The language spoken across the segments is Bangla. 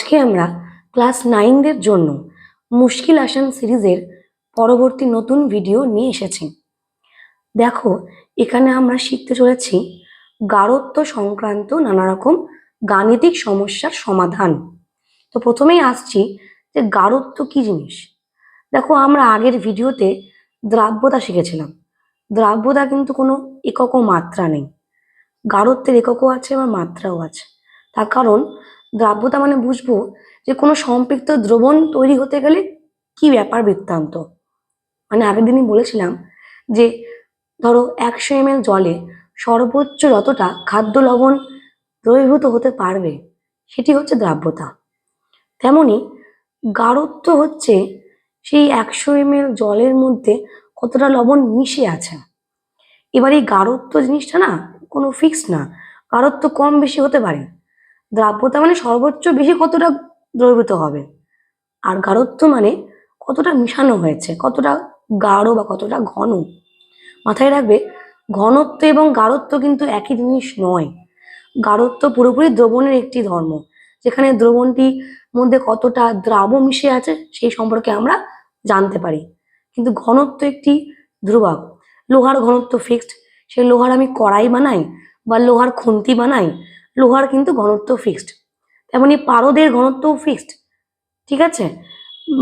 আজকে আমরা ক্লাস নাইনদের জন্য মুশকিল আসান সিরিজের পরবর্তী নতুন ভিডিও নিয়ে এসেছি। দেখো, এখানে আমরা শিখতে চলেছি গারত্ব সংক্রান্ত নানা রকম গাণিতিক সমস্যার সমাধান। তো প্রথমেই আসছি যে গারত্ব কি জিনিস? দেখো, আমরা আগের ভিডিওতে দ্রাব্যতা শিখেছিলাম। দ্রাব্যতা কিন্তু কোনো একক মাত্রা নেই। গারত্বের এককও আছে আবার মাত্রাও আছে। তার কারণ দ্রাব্যতা মানে বুঝব যে কোনো সম্পৃক্ত দ্রবণ তৈরি হতে গেলে কি ব্যাপার বৃত্তান্ত? মানে আগের দিনই বলেছিলাম যে, ধরো একশো এম জলে সর্বোচ্চ যতটা খাদ্য লবণ দ্রবীভূত হতে পারবে সেটি হচ্ছে দ্রাব্যতা। তেমনি গাঢ়ত্ব হচ্ছে সেই একশো এম জলের মধ্যে কতটা লবণ মিশে আছে। এবার এই গাঢ়ত্ব জিনিসটা না কোনো ফিক্স না, গাঢ়ত্ব কম বেশি হতে পারে। দ্রাব্যতা মানে সর্বোচ্চ বেশি কতটা দ্রবীভূত হবে? আর গাঢ়ত্ব মানে কতটা মিশানো হয়েছে? কতটা গাঢ় বা কতটা ঘন? মাথায় রাখবে, ঘনত্ব এবং গাঢ়ত্ব কিন্তু একই জিনিস নয়। গাঢ়ত্ব পুরোপুরি দ্রবণের একটি ধর্ম, যেখানে দ্রবণটি মধ্যে কতটা দ্রাব মিশে আছে সেই সম্পর্কে আমরা জানতে পারি। কিন্তু ঘনত্ব একটি ধ্রুবক, লোহার ঘনত্ব ফিক্সড সেই লোহার আমি কড়াই বানাই বা লোহার খুন্তি বানাই লোহার কিন্তু ঘনত্ব ফিক্সড তেমনি পারদের ঘনত্বও ফিক্সড ঠিক আছে?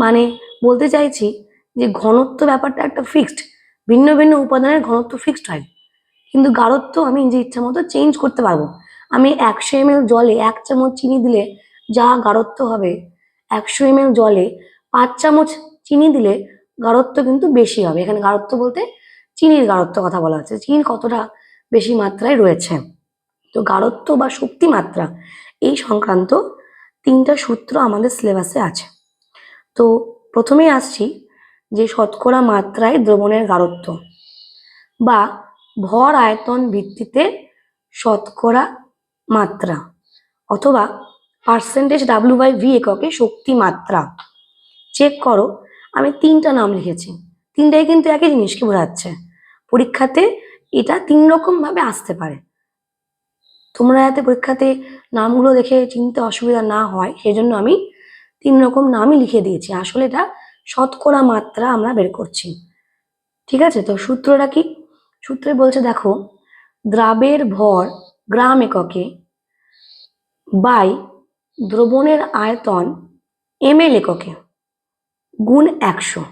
মানে বলতে চাইছি যে ঘনত্ব ব্যাপারটা একটা ফিক্সড ভিন্ন ভিন্ন উপাদানের ঘনত্ব ফিক্সড হয়। কিন্তু গাঢ়ত্ব আমি যে ইচ্ছা মতো চেঞ্জ করতে পারব। আমি একশো এম জলে এক চামচ চিনি দিলে যা গাঢ়ত্ব হবে, একশো এম জলে পাঁচ চামচ চিনি দিলে গাঢ়ত্ব কিন্তু বেশি হবে। এখানে গাঢ়ত্ব বলতে চিনির গাঢ়ত্ব কথা বলা হচ্ছে। চিনি কতটা বেশি মাত্রায় রয়েছে? তো গাঢ়ত্ব বা শক্তি মাত্রা এই সংক্রান্ত তিনটা সূত্র আমাদের সিলেবাসে আছে। তো প্রথমেই আসছি যে শতকরা মাত্রায় দ্রবণের গাঢ়ত্ব বা ভর আয়তন ভিত্তিতে শতকরা মাত্রা অথবা পার্সেন্টেজ ডাব্লিউ বাই ভি এককে শক্তি মাত্রা। চেক করো, আমি তিনটা নাম লিখেছি, তিনটাই কিন্তু একই জিনিসকে বোঝাচ্ছে। পরীক্ষাতে এটা তিন রকমভাবে আসতে পারে। তোমরা যাতে পরীক্ষাতে নামগুলো দেখে চিনতে অসুবিধা না হয়, সেজন্য আমি তিন রকম নামই লিখে দিয়েছি। আসলে এটা শতকরা মাত্রা আমরা বের করছি। ঠিক আছে? তো সূত্রটা কি? সূত্রে বলছে, দেখো, দ্রাবের ভর গ্রাম এককে বাই দ্রবণের আয়তন এম এল এককে গুণ একশো।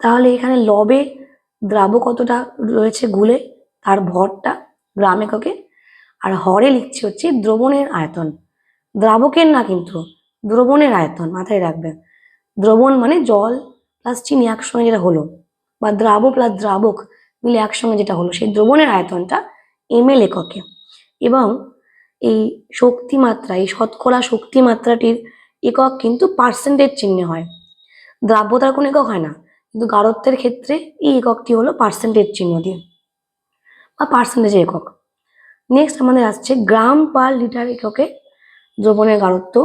তাহলে এখানে লবে দ্রাব কতটা রয়েছে গুলে, তার ভরটা গ্রাম এককে আর হরে লিখছি হচ্ছে দ্রবণের আয়তন। দ্রাবকের না কিন্তু, দ্রবণের আয়তন মাথায় রাখবে। দ্রবণ মানে জল প্লাস চিনি একসঙ্গে যেটা হলো বা দ্রাব প্লাস দ্রাবক মিলে একসঙ্গে যেটা হলো, সেই দ্রবণের আয়তনটা এম এল এককে। এবং এই শক্তি মাত্রা এই শতকরা শক্তিমাত্রাটির একক কিন্তু পার্সেন্টেজ চিহ্নে হয়। দ্রাব্যতার কোনো একক হয় না, কিন্তু গাঢ়ত্বের ক্ষেত্রে এই এককটি হলো পার্সেন্টেজ চিহ্ন দিয়ে বা পার্সেন্টেজের একক। নেক্সট আমাদের আসছে গ্রাম পার লিটার এককে দ্রবণের গাঢ়ত্ব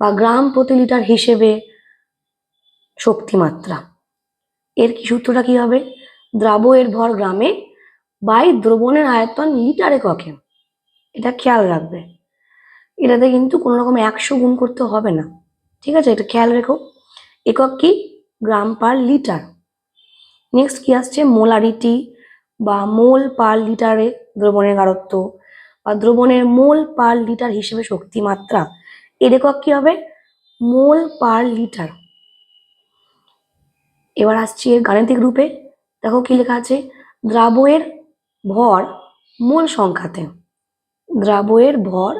বা গ্রাম প্রতি লিটার হিসেবে শক্তি মাত্রা এর কি সূত্রটা কি হবে? দ্রাব এর ভর গ্রামে বাই দ্রবণের আয়তন লিটারে ককে এটা খেয়াল রাখবে। এটাতে কিন্তু কোনো রকম একশো গুণ করতে হবে না। ঠিক আছে? এটা খেয়াল রেখো। একক কি? গ্রাম পার লিটার। নেক্সট কি আসছে? মোলারিটি বা মোল পার লিটারে দ্রবণের গাঢ়ত্ব বা দ্রবণের মোল পার লিটার হিসেবে শক্তি মাত্রা এর একক কি হবে? Mole per litre. এবার আসছি এর গাণিতিক রূপে। দেখো কি লেখা আছে? দ্রাবয়ের ভর মূল সংখ্যাতে। দ্রাবয়ের ভর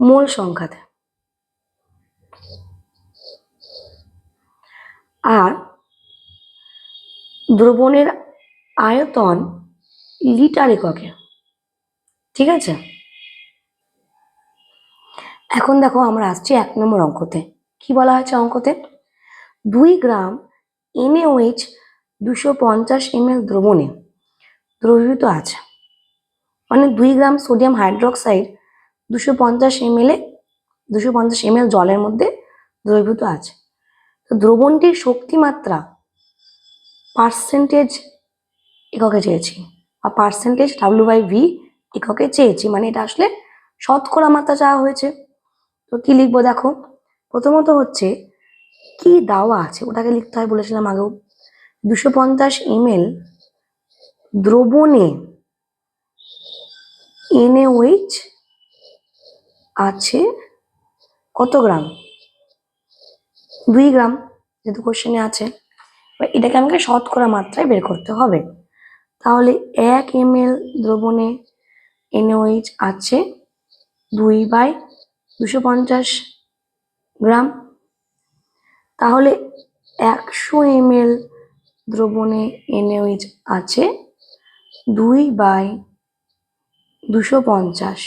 মূল সংখ্যাতে। আর দ্রবণের আয়তন লিটার এককে। ঠিক আছে? এখন দেখো আমরা আসছি এক নম্বর অঙ্কতে। কি বলা হয়েছে অঙ্কতে? দুই গ্রাম এনএওএইচ দুশো পঞ্চাশ এমএল দ্রবণে দ্রবীভূত আছে। মানে দুই গ্রাম সোডিয়াম হাইড্রোক্সাইড দুশো পঞ্চাশ এমএল এ দুশো পঞ্চাশ এমএল জলের মধ্যে দ্রবীভূত আছে। তো দ্রবণটির শক্তিমাত্রা পার্সেন্টেজ এককে চেয়েছি, বা পার্সেন্টেজ ডাব্লিউ বাই ভি এককে চেয়েছি মানে এটা আসলে শতকরা মাত্রা চাওয়া হয়েছে। তো কি লিখব দেখো? প্রথমত হচ্ছে, কি দাওয়া আছে? ওটাকে লিখতে হয় বলেছিলাম আগেও। দুশো পঞ্চাশ এমএল দ্রবণে এনএওইচ আছে কত গ্রাম? দুই গ্রাম যেহেতু কোশ্চেনে আছে। এবার এটাকে আমাকে শতকরা মাত্রায় বের করতে হবে। তাহলে এক এম দ্রবণে এনওইচ আছে দুই বাই দুশো পঞ্চাশ গ্রাম। তাহলে একশো এম এল দ্রবণে এনওইচ আছে দুই বাই দুশো পঞ্চাশ।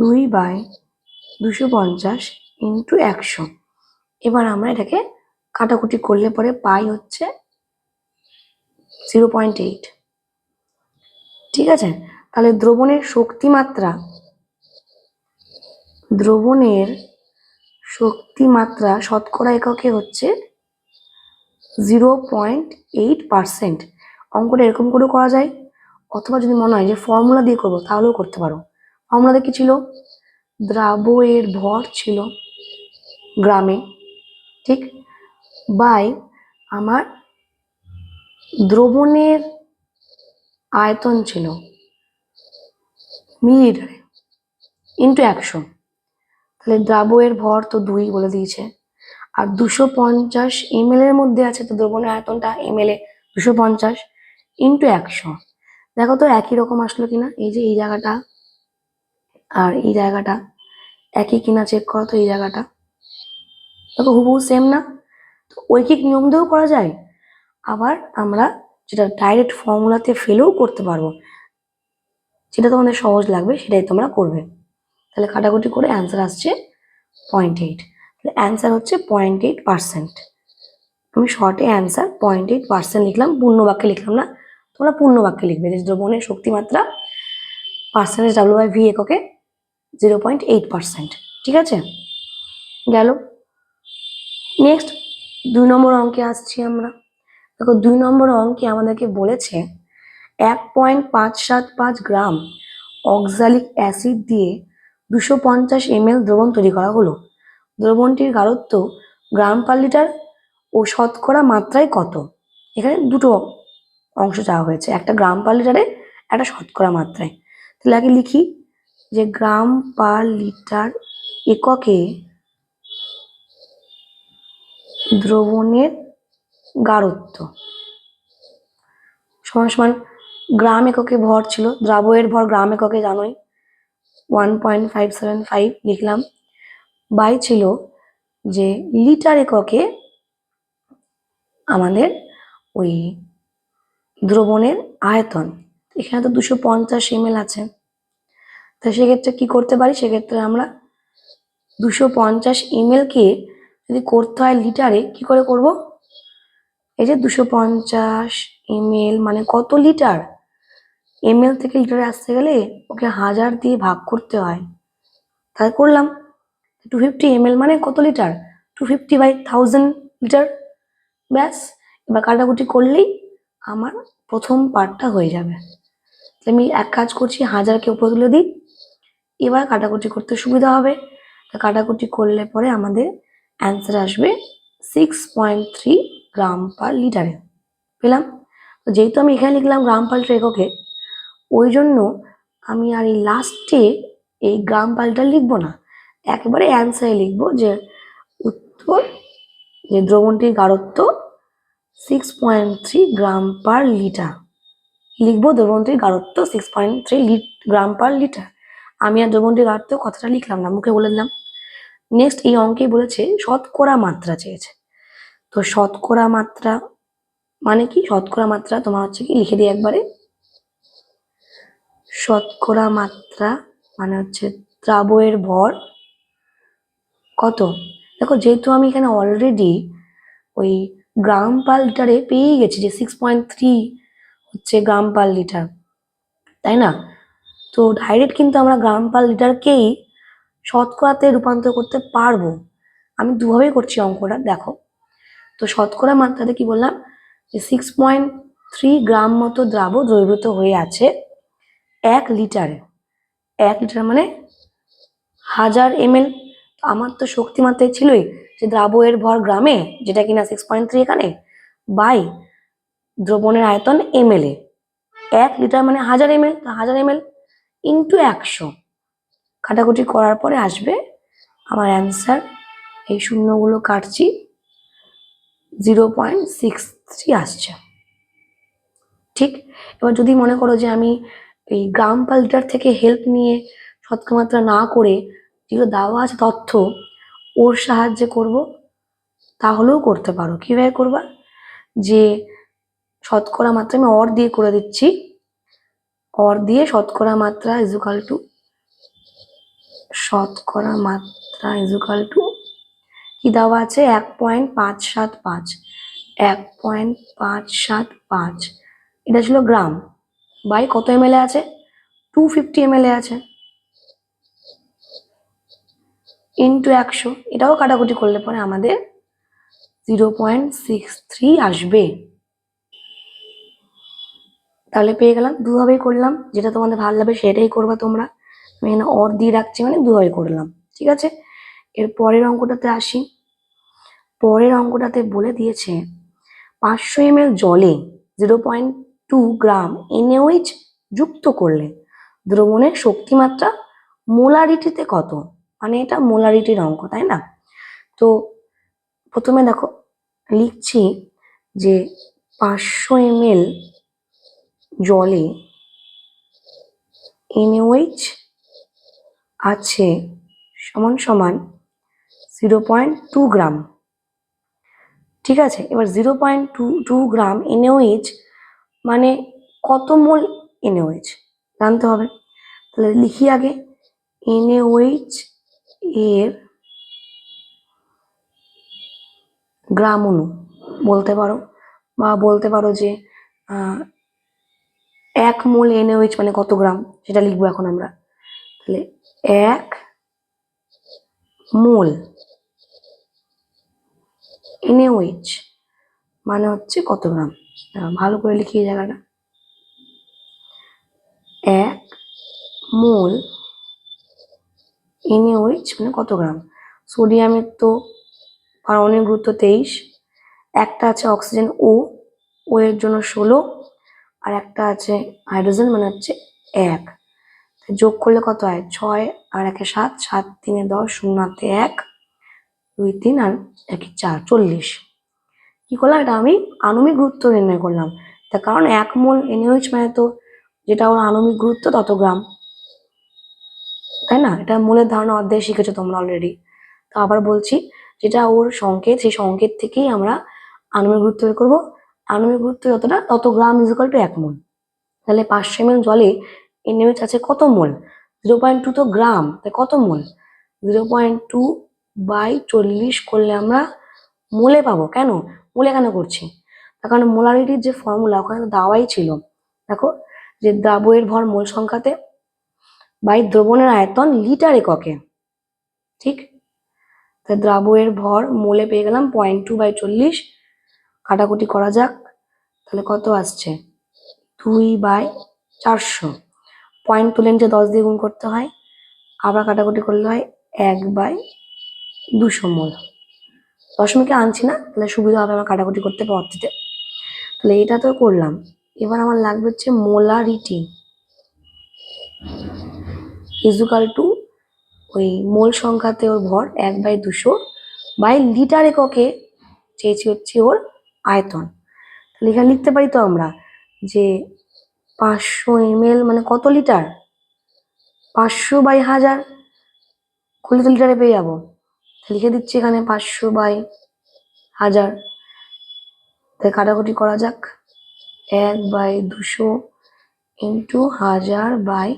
দুই বাই দুশো পঞ্চাশ ইন্টু একশো। এবার আমরা এটাকে কাটাকুটি করলে পরে পাই হচ্ছে জিরো পয়েন্ট এইট। ঠিক আছে? তাহলে দ্রবণের শক্তিমাত্রা দ্রবণের শক্তিমাত্রা শতকরা এককে হচ্ছে জিরো পয়েন্ট এইট পার্সেন্ট। অঙ্কটা এরকম করেও করা যায়। অথবা যদি মনে হয় যে ফর্মুলা দিয়ে করব, তাহলেও করতে পারো। ফর্মুলাতে কি ছিল? দ্রাবয়ের ভর ছিল গ্রামে, ঠিক? বাই আমার দ্রবণের আয়তন ছিল মিলিলিটারে ইন্টু একশো তাহলে দ্রাবয়ের ভর তো দুই বলে দিয়েছে। আর দুশো পঞ্চাশ এম এর মধ্যে আছে তো দ্রবণের আয়তনটা এম এল এ দুশো পঞ্চাশ ইন্টু একশো দেখো তো একই রকম আসলো কিনা? এই যে এই জায়গাটা আর এই জায়গাটা একই কিনা চেক করো তো এই জায়গাটা। দেখো হুবহু সেম না? তো ঐকিক নিয়ম দিয়েও করা যায়। আবার আমরা যেটা ডাইরেক্ট ফর্মুলাতে ফেলেও করতে পারব। যেটা তোমাদের সহজ লাগবে, সেটাই তোমরা করবে। তাহলে কাটাকুটি করে অ্যান্সার আসছে পয়েন্ট এইট তাহলে অ্যান্সার হচ্ছে পয়েন্ট এইট পার্সেন্ট আমি শর্টে অ্যান্সার পয়েন্ট এইট পার্সেন্ট লিখলাম, পূর্ণ বাক্যে লিখলাম না, তোমরা পূর্ণ বাক্যে লিখবে। যে দ্রবণের শক্তিমাত্রা পার্সেন্টেজ ডাব্লিউ বাই ভি এককে জিরো পয়েন্ট এইট পার্সেন্ট ঠিক আছে? গেল। নেক্সট দুই নম্বর অঙ্কে আসছি আমরা। দেখো, দুই নম্বর অঙ্কে আমাদেরকে বলেছে এক পয়েন্ট পাঁচ সাত পাঁচ গ্রাম অক্সালিক অ্যাসিড দিয়ে দুশো পঞ্চাশ এমএল দ্রবণ তৈরি করা হলো। দ্রবণটির গাঢ়ত্ব গ্রাম পার লিটার ও শতকরা মাত্রায় কত? এখানে দুটো অংশ চাওয়া হয়েছে, একটা গ্রাম পার লিটারে, একটা শতকরা মাত্রায়। তাহলে আগে লিখি যে গ্রাম পার লিটার এককে দ্রবণের গাঢ়ত্ব সমান সমান গ্রাম এককে ভর ছিল, দ্রাবয়ের ভর গ্রাম এককে জানোই। One point five seven five লিখলাম। বাই ছিল যে লিটার এককে আমাদের ওই দ্রবণের আয়তন। এখানে তো দুশো পঞ্চাশ এমএল আছে। তো সেক্ষেত্রে কি করতে পারি? সেক্ষেত্রে আমরা দুশো পঞ্চাশ কে যদি করতে হয় লিটারে, কি করে করব? এই যে দুশো পঞ্চাশ এমএল মানে কত লিটার? এমএল থেকে লিটারে আসতে গেলে ওকে হাজার দিয়ে ভাগ করতে হয়। তাই করলাম। টু ফিফটি এমএল মানে কত litre? Two fifty by thousand litre. ব্যাস, এবার কাটাকুটি করলেই আমার প্রথম পার্টটা হয়ে যাবে। আমি এক কাজ করছি, হাজারকে উপরে তুলে দিই। এবার কাটাকুটি করতে সুবিধা হবে। কাটাকুটি করলে পরে আমাদের অ্যান্সার আসবে six point three gram per লিটারে পেলাম? তো যেহেতু আমি এখানে লিখলাম গ্রাম পার লিটার এককে ওই জন্য আমি আর এই লাস্টে এই গ্রাম পার লিখব না। একেবারে অ্যান্সারে লিখব যে উত্তর, যে দ্রবণটির গাঢ়ত্ব six point three gram per litre. লিখব দ্রবণটির গাঢ়ত্ব six point three gram per litre. আমি আর দ্রবণটির গাঢ়ত্ব কথাটা লিখলাম না, মুখে বলে দিলাম। নেক্সট এই অঙ্কে বলেছে শতকরা মাত্রা চেয়েছে। তো শতকরা মাত্রা মানে কি? শতকরা মাত্রা তোমার হচ্ছে কি? লিখে দিই একবারে। শতকরা মাত্রা মানে হচ্ছে দ্রাবয়ের ভর কত? দেখো যেহেতু আমি এখানে অলরেডি ওই গ্রাম পার লিটারে পেয়ে গেছি যে সিক্স পয়েন্ট থ্রি হচ্ছে গ্রাম পার লিটার তাই না? তো ডাইরেক্ট কিন্তু আমরা গ্রাম পার লিটারকেই শতকরাতে রূপান্তর করতে পারব। আমি দুভাবেই করছি অঙ্কটা, দেখো। তো শতকরা মাত্রাতে কি বললাম? যে সিক্স পয়েন্ট থ্রি গ্রাম মতো দ্রাব দ্রবীভূত হয়ে আছে এক লিটারে এক লিটার মানে হাজার এম এল আমার তো শক্তি মাত্রায় ছিলই যে দ্রাবয়ের ভর গ্রামে, যেটা কিনা সিক্স পয়েন্ট থ্রি এখানে, বাই দ্রবণের আয়তন এম এ। এক লিটার মানে হাজার এম এল হাজার এম এল ইন্টু একশো। কাটাকুটি করার পরে আসবে। আমার অ্যান্সার এই শূন্যগুলো কাটছি। জিরো পয়েন্ট সিক্স থ্রি আসছে। ঠিক? এবার যদি মনে করো যে আমি এই গ্রাম পার লিটার থেকে হেল্প নিয়ে শতকরা মাত্রা না করে যেগুলো দেওয়া আছে তথ্য ওর সাহায্যে করব, তাহলেও করতে পারো। কীভাবে করবা? যে শতকরা মাত্রা আমি অর দিয়ে করে দিচ্ছি। অর দিয়ে শতকরা মাত্রা ইজুকাল টু শতকরা মাত্রা ইজুকাল টু কি দেওয়া আছে? এক পয়েন্ট পাঁচ সাত পাঁচ। এক পয়েন্ট পাঁচ সাত পাঁচ। এটা ছিল গ্রাম। বাই কত এম আছে? টু ফিফটি এম আছে। ইন্টু একশো। এটাও কাটাকুটি করলে পরে আমাদের জিরো পয়েন্ট সিক্স থ্রি আসবে। তাহলে পেয়ে গেলাম। দুভাবেই করলাম। যেটা তোমাদের ভালো লাগবে সেটাই করবা তোমরা। আমি এখানে অর দিয়ে রাখছি মানে দুভাবে করলাম। ঠিক আছে? এর পরের অঙ্কটাতে আসি। পরের অঙ্কটাতে বলে দিয়েছে, পাঁচশো এম জলে zero point two gram NH যুক্ত করলে দ্রবণের শক্তিমাত্রা মোলারিটিতে কত? মানে এটা মোলারিটির অঙ্ক, তাই না? তো প্রথমে দেখো, লিখছি যে পাঁচশো এম জলে এনওএইচ আছে সমান সমান জিরো পয়েন্ট টু গ্রাম ঠিক আছে? এবার zero point two two gram NOH মানে কত মোল এনওএইচ জানতে হবে। তাহলে লিখি আগে। এনওএইচ এর গ্রাম অনু, বলতে পারো। বা বলতে পারো যে এক মোল এনওএইচ মানে কত গ্রাম? সেটা লিখব এখন আমরা। তাহলে এক মোল এনওএইচ মানে হচ্ছে কত গ্রাম? ভালো করে লিখি এই জায়গাটা। এক মোল এনওএইচ মানে কত গ্রাম? সোডিয়ামের তো পারমাণবিক গুরুত্ব তেইশ। একটা আছে অক্সিজেন ও ও এর জন্য ষোলো। আর একটা আছে হাইড্রোজেন মানে হচ্ছে এক। যোগ করলে কত হয়? ছয় আর একে সাত সাত তিনে দশ, শূন্য এক। দুই তিন আর একে চার, চল্লিশ। কী করলাম? এটা আমি আনুমিক গুরুত্ব নির্ণয় করলাম। তার কারণ এক মোল এনএইচ মানে তো যেটা ওর আণবিক গুরুত্ব, তত গ্রাম। তাই না? এটা মূলের ধারণা অধ্যায় শিখেছো তোমরা অলরেডি তো আবার বলছি, যেটা ওর সংকেত, সেই সংকেত থেকেই আমরা আনুমিক গুরুত্ব বের করব। আণবিক গুরুত্ব যতটা, তত গ্রাম ইজিক্যাল টু এক মোল। তাহলে পাঁচশো এম জলে এনএইচ আছে কত মোল? জিরো পয়েন্ট টু তো গ্রাম, তাই কত mole? Zero point two by চল্লিশ করলে আমরা মোলে পাবো। কেন? মোলে কেন করছি? তার কারণ মোলারিটির যে ফর্মুলা ওখানে দেওয়াই ছিল। দেখো, যে দ্রাবয়ের ভর মোল সংখ্যাতে বাই দ্রবণের আয়তন লিটার এককে। ঠিক? তাই দ্রাবয়ের ভর মোলে পেয়ে গেলাম পয়েন্ট টু বাই চল্লিশ। কাটাকুটি করা যাক। তাহলে কত আসছে? দুই বাই চারশো। পয়েন্ট তুলে নিচে দশ দিয়ে গুণ করতে হয়। আবার কাটাকুটি করলে হয় এক বাই দুশো মোল। দশমিকে আনছি না, তাহলে সুবিধা হবে আমার কাটাকুটি করতে পদ্ধতিতে তাহলে এটা তো করলাম। এবার আমার লাগবে হচ্ছে মোলারিটি ইজুকাল টু ওই মোল সংখ্যাতে ওর ভর এক বাই দুশো বাই লিটার এককে চেয়েছি হচ্ছে ওর আয়তন। তাহলে এখানে লিখতে পারি তো আমরা যে পাঁচশো এমএল মানে কত লিটার? পাঁচশো বাই হাজার। খুললে তো লিটারে পেয়ে যাব। লিখে দিচ্ছি এখানে পাঁচশো বাই হাজার। তাই কাটাকুটি করা যাক। এক বাই দুশো ইন্টু হাজার বাই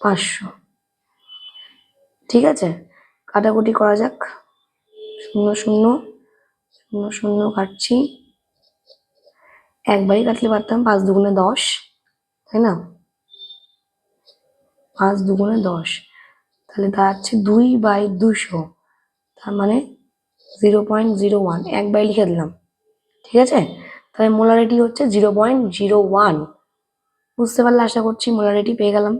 পাঁচশো। ঠিক আছে? কাটাকুটি করা যাক। শূন্য শূন্য শূন্য শূন্য কাটছি। একবারই কাটলে পারতাম পাঁচ দুগুণে দশ, তাই না? পাঁচ দুগুণে দশ। তাহলে দাঁড়াচ্ছে দুই বাই দুশো। তার মানে জিরো পয়েন্ট জিরো ওয়ান একবার লিখে দিলাম। ঠিক আছে? তাহলে মোলারিটি হচ্ছে জিরো পয়েন্ট জিরো ওয়ান বুঝতে পারলে আশা করছি মোলারিটি পেয়ে গেলাম।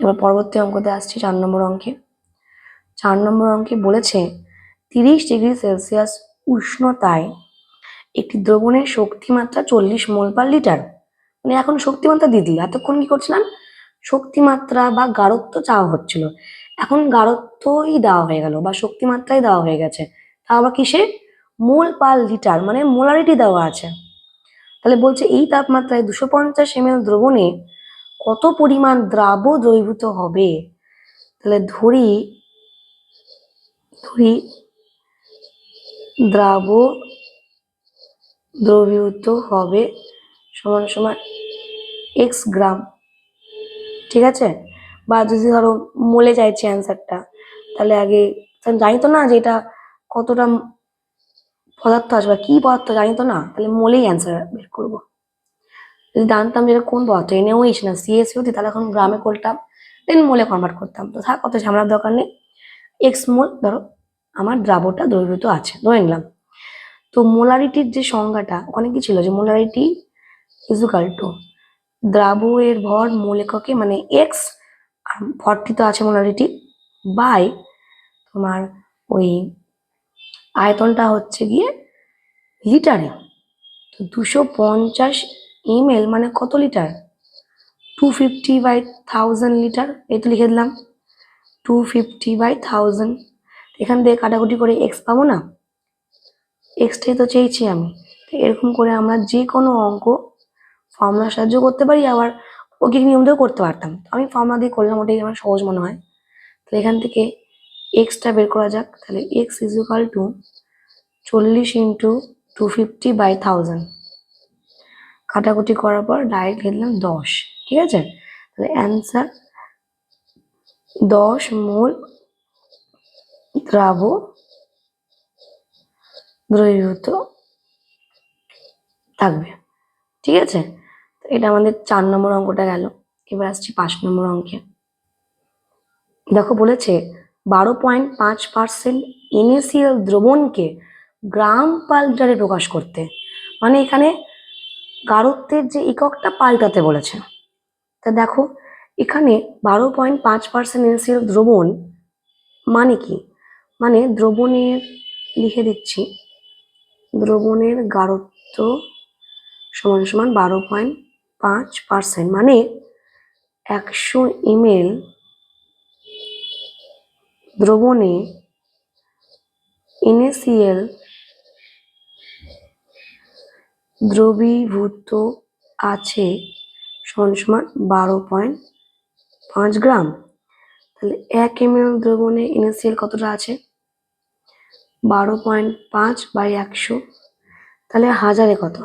এবার পরবর্তী অঙ্কতে আসছি চার নম্বর অঙ্কে। চার নম্বর অঙ্কে বলেছে, তিরিশ ডিগ্রি সেলসিয়াস উষ্ণতায় একটি দ্রবণের শক্তিমাত্রা চল্লিশ মোল পার লিটার। মানে এখন শক্তিমাত্রা দিয়ে দিই এতক্ষণ কি করছিলাম? শক্তিমাত্রা বা গাঢ়ত্ব চাওয়া হচ্ছিল। এখন গাঢ়ত্বই দেওয়া হয়ে গেল বা শক্তিমাত্রাই দেওয়া হয়ে গেছে। তা আবার কিসে মোল পার লিটার মানে মোলারিটি দেওয়া আছে। তাহলে বলছে এই তাপমাত্রায় দুশো পঞ্চাশ এম দ্রবণে কত পরিমাণ দ্রাব দ্রবীভূত হবে? তাহলে ধরি ধরি দ্রাব দ্রবীভূত হবে সমান সমান এক্স গ্রাম। ঠিক আছে? বা যদি ধরো মোলে চাইছে অ্যান্সারটা তাহলে আগে জানি তো না যে এটা কতটা পদার্থ আছে বা কি পদার্থ জানি তো না, তাহলে মলেই অ্যান্সার বের করব। যদি জানতাম যে কোন পদার্থ এনেওইস না সিএসি হতি তাহলে এখন গ্রামে করতাম দেন মোলে কনভার্ট করতাম। তো থাক, অত ঝামেলার দরকার নেই। এক্স মোল ধরো, আমার দ্রাবটা দ্রবীভূত আছে, ধরে নিলাম। তো মোলারিটির যে সংজ্ঞাটা ওখানে কি ছিল, যে মোলারিটি ইজুকাল টু দ্রাব এর ভর মোল এককে মানে এক্স আর তো আছে মোলারিটি বাই তোমার ওই আয়তনটা হচ্ছে গিয়ে লিটারে। তো দুশো পঞ্চাশ এমএল মানে কত litre? Two fifty by thousand litre, এই তো লিখে দিলাম। Two fifty by thousand. এখান থেকে কাটাকুটি করে এক্স পাবো না? এক্সটাই তো চেয়েছি আমি। এরকম করে আমরা যে কোনো অঙ্ক ফর্মুলা সাহায্য করতে পারি। আবার ঐকিক নিয়ম দিয়েও করতে পারতাম। আমি ফর্মুলা দিয়ে করলাম, ওটাই আমার সহজ মনে হয়। তাহলে এখান থেকে এক্সটা বের করা যাক। তাহলে এক্স ইজ ইকাল টু চল্লিশ into two fifty by thousand কাটাকুটি করার পর ডাইরেক্ট লিখলাম দশ। ঠিক আছে? তাহলে অ্যান্সার দশ মূল দ্রাব দ্রবীভূত থাকবে। ঠিক আছে? এটা আমাদের চার নম্বর অঙ্কটা গেল। এবার আসছি পাঁচ নম্বর অঙ্কে। দেখো বলেছে, বারো পয়েন্ট পাঁচ পার্সেন্ট এনএসিএল দ্রবণকে গ্রাম পার লিটারে প্রকাশ করতে। মানে এখানে গারত্বের যে এককটা পাল্টাতে বলেছে। তা দেখো, এখানে বারো পয়েন্ট পাঁচ পার্সেন্ট এনএসিএল দ্রবণ মানে কি? মানে দ্রবণের, লিখে দিচ্ছি, দ্রবণের গারত্ব সমান সমান বারো পয়েন্ট পাঁচ পার্সেন্ট মানে একশো এমএল দ্রবণে এনএসিএল দ্রবীভূত আছে সমান বারো পয়েন্ট পাঁচ গ্রাম। তাহলে এক এমএল দ্রবণে এনএসিএল কতটা আছে? বারো পয়েন্ট পাঁচ বাই একশো। তাহলে হাজারে কত?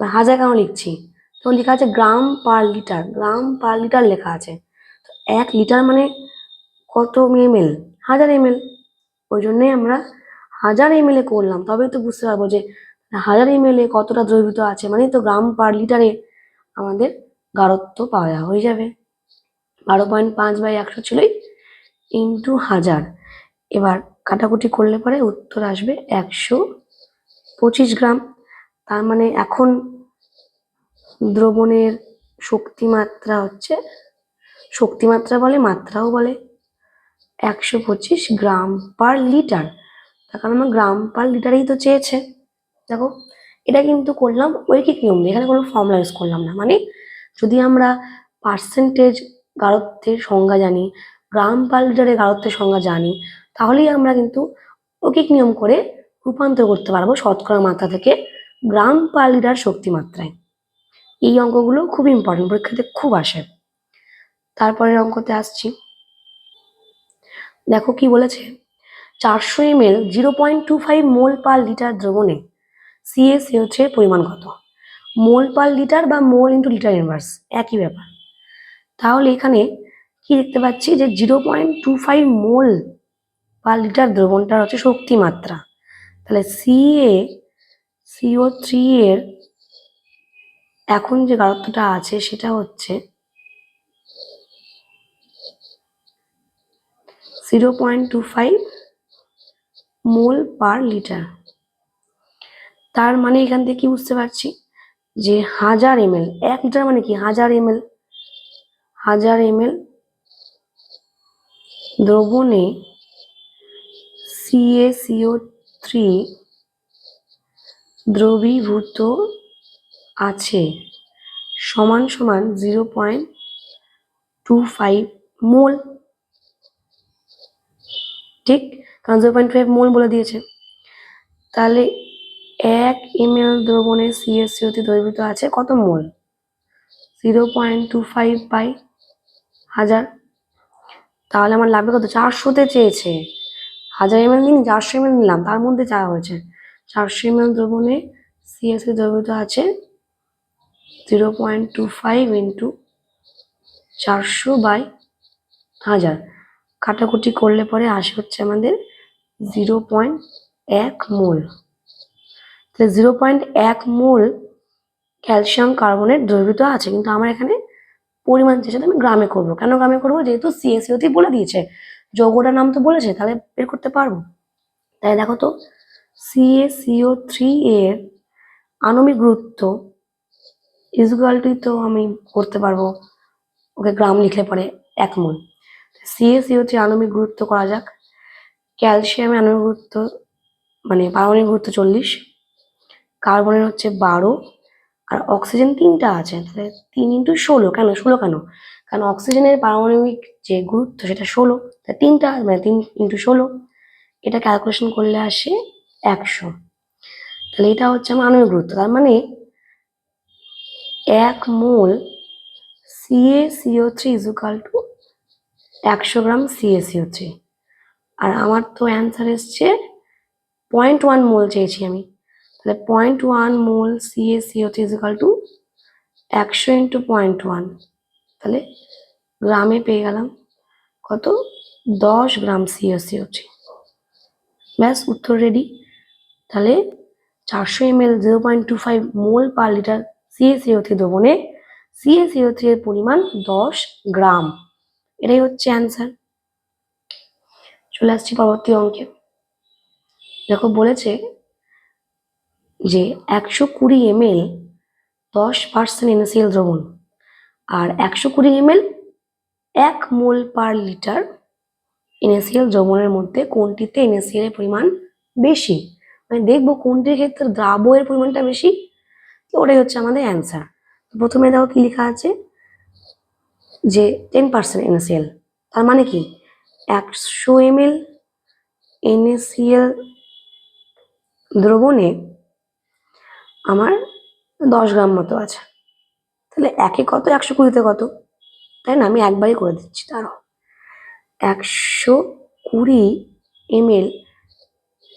হাজার কেন লিখছি? তো লেখা আছে গ্রাম পার লিটার, গ্রাম পার লিটার লেখা আছে। তো এক লিটার মানে কত এমএল হাজার এমএল ওই জন্যই আমরা হাজার এমএল এ করলাম। তবেই তো বুঝতে পারব যে হাজার এমএল এ কতটা দ্রবীভূত আছে। মানে তো গ্রাম পার লিটারে আমাদের গাঢ়ত্ব পাওয়া হয়ে যাবে। বারো পয়েন্ট পাঁচ বাই একশো ছিলই ইন্টু হাজার। এবার কাটাকুটি করলে পরে উত্তর আসবে একশো পঁচিশ গ্রাম। তার মানে এখন দ্রবণের শক্তিমাত্রা হচ্ছে, শক্তিমাত্রা বলে, মাত্রাও বলে একশো পঁচিশ গ্রাম পার লিটার। তার কারণ আমার গ্রাম পার লিটারেই তো চেয়েছে। দেখো, এটা কিন্তু করলাম ঐকিক নিয়ম দিয়ে এখানে কোনো ফর্মুলা ইউজ করলাম না। মানে যদি আমরা পার্সেন্টেজ গাঢ়ত্বের সংজ্ঞা জানি, গ্রাম পার লিটারের গাঢ়ত্বের সংজ্ঞা জানি, তাহলেই আমরা কিন্তু ঐকিক নিয়ম করে রূপান্তর করতে পারব শতকরা মাত্রা থেকে গ্রাম পার লিটার শক্তি মাত্রায় এই অঙ্কগুলো খুব ইম্পর্টেন্ট পরীক্ষাতে খুব আসে। তারপরের অঙ্কতে আসছি। দেখো কি বলেছে? চারশো M L zero point two five mole per litre দ্রবণে সিএসি হচ্ছে পরিমাণ কত? মোল পার লিটার বা মোল ইন্টু লিটার ইনভার্স, একই ব্যাপার। তাহলে এখানে কি দেখতে পাচ্ছি যে zero point two five mole per litre দ্রবণটার হচ্ছে শক্তি মাত্রা। তাহলে সিএ সিও থ্রি এর এখন যে গাঢ়ত্বটা আছে সেটা হচ্ছে zero point two five mole per litre. তার মানে এখান থেকে কি বুঝতে পারছি? যে হাজার এমএল, এক লিটার মানে কি? হাজার এমএল হাজার এমএল দ্রবণে সিএসিও থ্রি দ্রবীভূত আছে। সমান সমান zero point two five mole. ঠিক? কারণ জিরো পয়েন্ট ফাইভ মোল বলে দিয়েছে। তাহলে এক এমএল দ্রবণে সিএসসিওতে দ্রবীভূত আছে কত mole? Zero point two five by হাজার। তাহলে আমার লাগবে কত? চারশোতে চেয়েছে। হাজার এমএল নিন চারশো এমএল নিলাম। তার মধ্যে চাওয়া হয়েছে। চারশো এমএল দ্রবণে সিএসসি দ্রবীভূত আছে zero point two five into চারশো বাই হাজার। কাটাকুটি করলে পরে আসে হচ্ছে আমাদের জিরো পয়েন্ট এক মোল। তাহলে জিরো পয়েন্ট এক মোল ক্যালসিয়াম কার্বনেট দ্রবীভূত আছে, কিন্তু আমার এখানে পরিমাণ চেয়েছে আমি গ্রামে করব। কেন গ্রামে করব? যেহেতু সিএসিওতেই বলে দিয়েছে। যৌগটার নাম তো বলেছে, তাহলে বের করতে পারব। তাই দেখো তো সিএসিও থ্রি এর আণবিক গুরুত্ব ইজুয়ালটি তো আমি করতে পারব। ওকে গ্রাম লিখলে পরে এক মোল। সিএসিও থ্রি আণবিক গুরুত্ব করা যাক। ক্যালসিয়ামের আণবিক গুরুত্ব মানে পারমাণবিক গুরুত্ব চল্লিশ। কার্বনের হচ্ছে বারো। আর অক্সিজেন তিনটা আছে, তাহলে তিন ইন্টু ষোলো। কেন? ষোলো কেন? কারণ অক্সিজেনের পারমাণবিক যে গুরুত্ব, সেটা ষোলো। তা তিনটা মানে তিন ইন্টু ষোলো। এটা ক্যালকুলেশন করলে আসে একশো। তাহলে এটা হচ্ছে আমার আণবিক গুরুত্ব। তার মানে এক mole CAO three is equal to একশো গ্রাম সিএসিও থ্রি আর আমার তো অ্যান্সার এসছে পয়েন্ট ওয়ান মোল চেয়েছি আমি। তাহলে point one mole CAO three is equal to একশো ইন্টু পয়েন্ট ওয়ান তাহলে গ্রামে পেয়ে গেলাম কত? দশ গ্রাম সিএসিও থ্রি ব্যাস, উত্তর রেডি তাহলে চারশো M L zero point two five mole per litre CaCO three দ্রবণে সিএসিও থ্রি এর পরিমাণ দশ গ্রাম। এটাই হচ্ছে অ্যান্সার চলে আসছি পরবর্তী অঙ্কে। দেখো বলেছে যে একশো কুড়ি এম এল দশ পার্সেন্ট এনএসিএল দ্রবণ আর একশো কুড়ি এম এল এক মোল পার লিটার এনএসিএল দ্রবণের মধ্যে কোনটিতে এনএসিএল এর পরিমাণ বেশি? মানে দেখব কোনটির ক্ষেত্রে দ্রাবয়ের পরিমাণটা বেশি তো ওটাই হচ্ছে আমাদের অ্যান্সার প্রথমে দেখো কি লেখা আছে? যে টেন পার্সেন্ট এনএসিএল তার মানে কি? একশো এম এল এনএসিএল দ্রবণে আমার দশ গ্রাম মতো আছে। তাহলে একে কত? একশো কুড়িতে কত? তাই না? আমি একবারই করে দিচ্ছি তারও একশো কুড়ি এমএল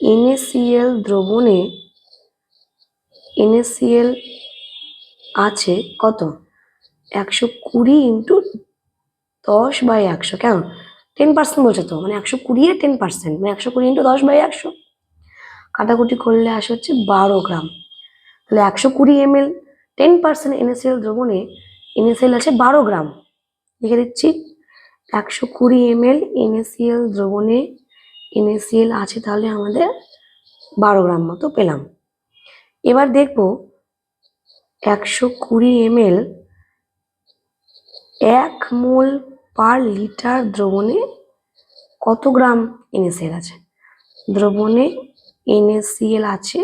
এনএসিএল দ্রবণে এনএসিএল আছে কত? একশো কুড়ি ইন্টু দশ বাই একশো কেন টেন পার্সেন্ট বলছে তো মানে একশো কুড়ি টেন পার্সেন্ট মানে একশো কুড়ি ইন্টু দশ বাই একশো। কাটাকুটি করলে আসে হচ্ছে বারো গ্রাম। তাহলে একশো কুড়ি M L ten percent NSL দ্রবণে এনএসএল আছে বারো গ্রাম। লিখে দিচ্ছি, একশো কুড়ি এম এল এনএসিএল দ্রবণে এনএসিএল আছে তাহলে আমাদের বারো গ্রাম মতো পেলাম। এবার দেখব একশো কুড়ি এম এল এক মোল পার লিটার দ্রবণে কত গ্রাম এনএসিএল আছে? দ্রবণে এনএসিএল আছে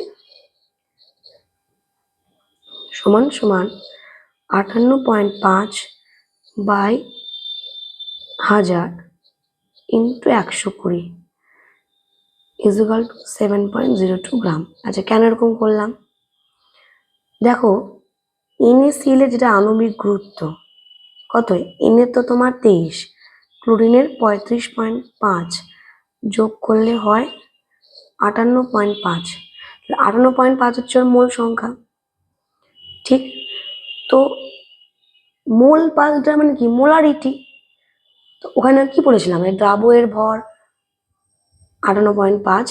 সমান সমান আটান্ন পয়েন্ট পাঁচ বাই হাজার ইন্টু একশো কুড়ি is equal to seven point zero two gram. আচ্ছা কেন এরকম করলাম? দেখো এনএসিএল এর যেটা আণবিক গুরুত্ব কত এনের তো তোমার তেইশ ক্লোরিনের পঁয়ত্রিশ পয়েন্ট পাঁচ, যোগ করলে হয় আটান্ন পয়েন্ট পাঁচ। আটান্ন পয়েন্ট পাঁচ হচ্ছে ওর মূল সংখ্যা, ঠিক? তো মোল পাল্টা মানে কি? মোলারিটি। তো ওখানে কি পড়েছিলাম? এই দ্রাবয়ের ভর আটান্ন পয়েন্ট পাঁচ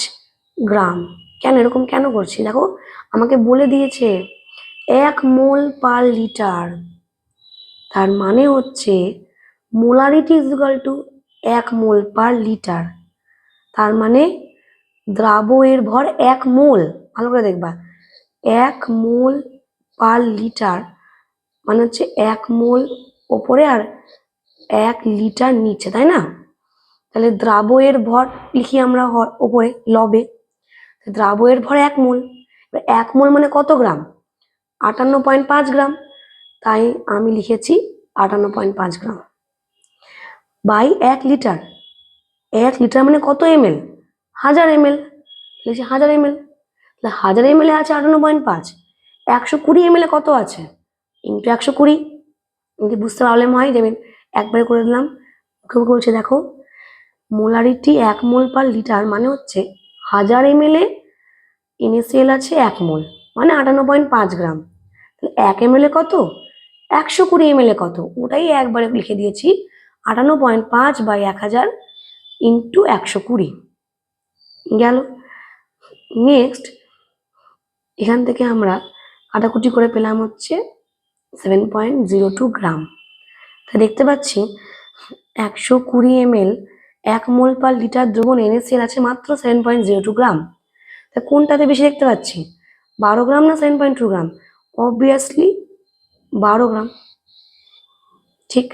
গ্রাম। কেন? এরকম কেন করছি? দেখো, আমাকে বলে দিয়েছে এক মোল পার লিটার। তার মানে হচ্ছে মোলারিটি ইজুগাল টু এক মোল পার লিটার। তার মানে দ্রাবয়ের ভর এক মোল। ভালো করে দেখবা। এক মোল পার লিটার মানে হচ্ছে এক মোল ওপরে আর এক লিটার নিচে, তাই না? তাহলে দ্রাবয়ের ভর লিখি আমরা ওপরে, লবে। দ্রাবয়ের ভর এক মোল। এক মোল মানে কত গ্রাম? আটান্ন পয়েন্ট পাঁচ গ্রাম। তাই আমি লিখেছি আটান্ন পয়েন্ট পাঁচ গ্রাম। বাই এক লিটার। এক লিটার মানে কত এমএল? হাজার এমএল। লিখছি হাজার এমএল। তাহলে হাজার এমএল আছে আটান্ন পয়েন্ট পাঁচ। একশো কুড়ি এমএল কত আছে? ইন্টু একশো কুড়ি। যদি বুঝতে প্রবলেম হয়, দেবেন। একবারে করে দিলাম। মুখে মুখে বলছে, দেখো, মোলারিটি এক মোল পার লিটার মানে হচ্ছে হাজার এমএল এ এনএসিএল আছে এক মোল মানে আটান্ন পয়েন্ট পাঁচ গ্রাম। তাহলে এম এল এ কত? একশো কুড়ি এমএল এ কত? ওটাই একবারে লিখে দিয়েছি। আটান্ন পয়েন্ট পাঁচ বাই এক হাজার ইন্টু একশো কুড়ি। গেল। নেক্সট, এখান থেকে আমরা কাটাকুটি করে পেলাম হচ্ছে seven point zero two gram. তা দেখতে পাচ্ছি একশো কুড়ি এমএল এক মোল পার লিটার দ্রবণ এনএসিএল আছে মাত্র seven point zero two gram. তা কোনটাতে বেশি দেখতে পাচ্ছি? বারো গ্রাম না seven point two gram? Obviously বারো গ্রাম। ঠিক?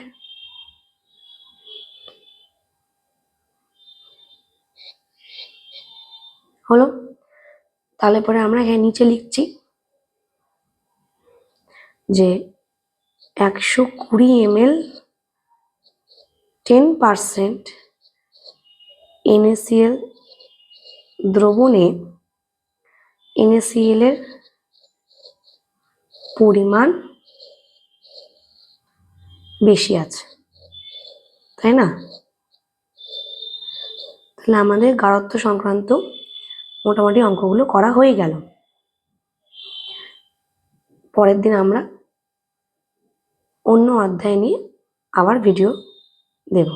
হলো? তাহলে পরে আমরা এখানে নিচে লিখছি যে একশো কুড়ি M L ten percent NACL দ্রবণে এনএসিএলের এর পরিমাণ বেশি আছে, তাই না? তাহলে আমাদের গাঢ়ত্ব সংক্রান্ত মোটামুটি অঙ্কগুলো করা হয়ে গেল। পরের দিন আমরা অন্য অধ্যায় নিয়ে আবার ভিডিও দেব।